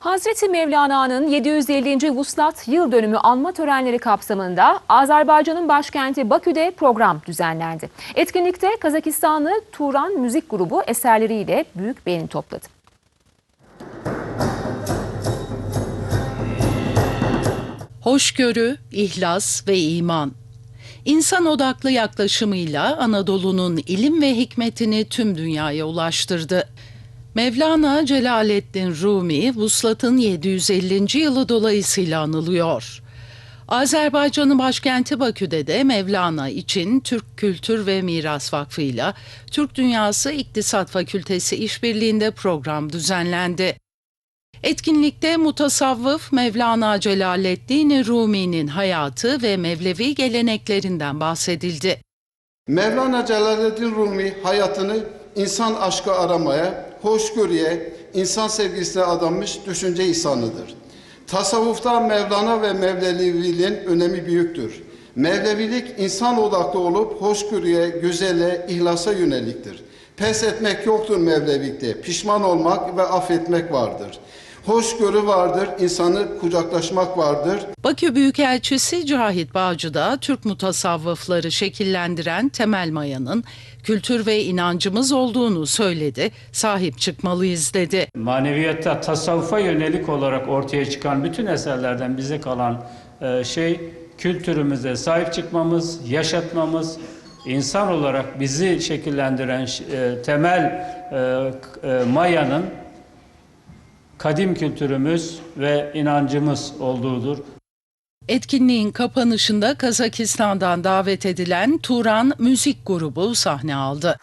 Hazreti Mevlana'nın 750. Vuslat yıl dönümü anma törenleri kapsamında Azerbaycan'ın başkenti Bakü'de program düzenlendi. Etkinlikte Kazakistanlı Turan Müzik Grubu eserleriyle büyük beğeni topladı. Hoşgörü, ihlas ve iman. İnsan odaklı yaklaşımıyla Anadolu'nun ilim ve hikmetini tüm dünyaya ulaştırdı. Mevlana Celaleddin Rumi, Vuslat'ın 750. yılı dolayısıyla anılıyor. Azerbaycan'ın başkenti Bakü'de de Mevlana için Türk Kültür ve Miras Vakfı ile Türk Dünyası İktisat Fakültesi işbirliğinde program düzenlendi. Etkinlikte mutasavvıf Mevlana Celaleddin Rumi'nin hayatı ve Mevlevi geleneklerinden bahsedildi. Mevlana Celaleddin Rumi hayatını insan aşkı aramaya, hoşgörüye, insan sevgisine adanmış düşünce insanıdır. Tasavvufta Mevlana ve Mevleviliğin önemi büyüktür. Mevlevilik insan odaklı olup hoşgörüye, güzele, ihlasa yöneliktir. Pes etmek yoktur Mevlevikte. Pişman olmak ve affetmek vardır. Hoşgörü vardır, insanı kucaklaşmak vardır. Bakü Büyükelçisi Cahit Bağcı da Türk mutasavvıfları şekillendiren temel mayanın kültür ve inancımız olduğunu söyledi, sahip çıkmalıyız dedi. maneviyatta, tasavvufa yönelik olarak ortaya çıkan bütün eserlerden bize kalan e, şey kültürümüze sahip çıkmamız, yaşatmamız, insan olarak bizi şekillendiren e, temel e, mayanın kadim kültürümüz ve inancımız olduğudur. Etkinliğin kapanışında Kazakistan'dan davet edilen Turan Müzik Grubu sahne aldı.